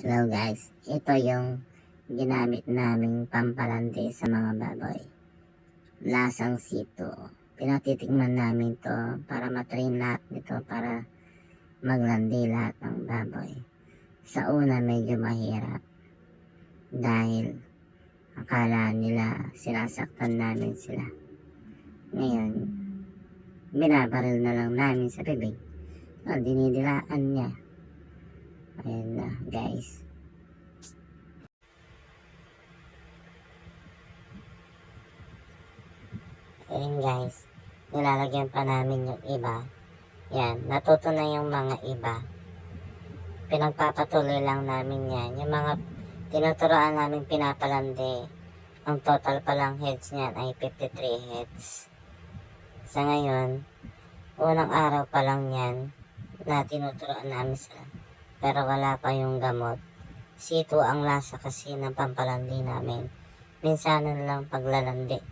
Hello guys, ito yung ginamit naming pampalandi sa mga baboy. Lasang sito. Pinatitikman namin to para matrain lahat nito para maglandi lahat ng baboy. Sa una medyo mahirap dahil akala nila sinasaktan namin sila. Ngayon, binabaril na lang namin sa bibig. O, dinidilaan niya. Ayan na, guys. Ayan, guys. Nilalagyan pa namin yung iba. Yan, natuto na yung mga iba. Pinagpapatuloy lang namin yan. Yung mga tinuturoan namin pinapalandi. Ang total pa lang heads niyan ay 53 heads. Sa ngayon, unang araw pa lang yan na tinuturoan namin sila. Pero wala pa yung gamot. Sito ang lasa kasi ng pampalandi namin. Minsanan lang paglalandi.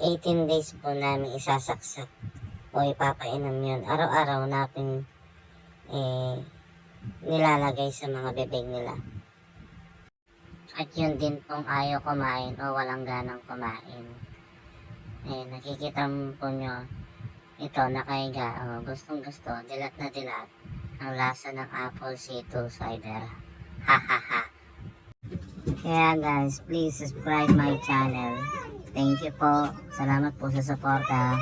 18 days po namin isasaksak o ipapainom yun. Araw-araw natin eh, nilalagay sa mga bibig nila. At yun din pong ayaw kumain o walang ganang kumain. Eh, nakikita po nyo, ito nakaiga, o gustong gusto, dilat na dilat, ang lasa ng apple C2 cider. Ha ha ha. Kaya guys, please subscribe my channel. Thank you po. Salamat po sa suporta.